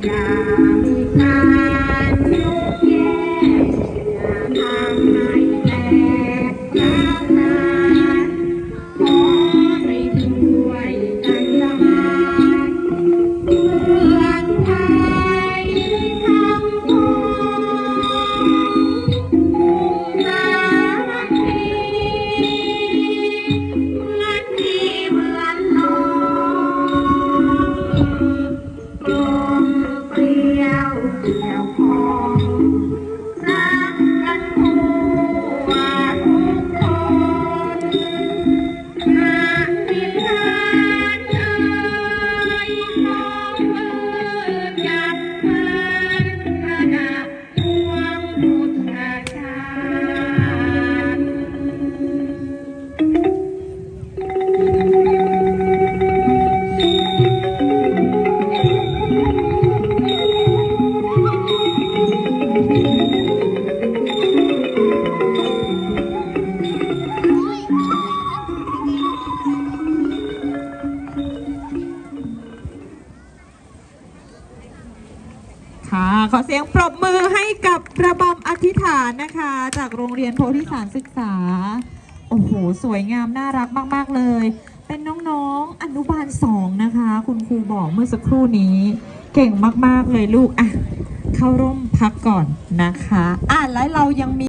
Yeah. ค่ะ ขอเสียงปรบมือให้กับระบำอธิษฐานนะคะ จากโรงเรียนโพธิสารศึกษา โอ้โห สวยงามน่ารักมาก ๆ เลย เป็นน้องๆ อนุบาลสองนะคะ คุณครูบอกเมื่อสักครู่นี้ เก่งมาก ๆ เลยลูก อะ เข้าร่มพักก่อนนะคะ อะ แล้วเรายังมี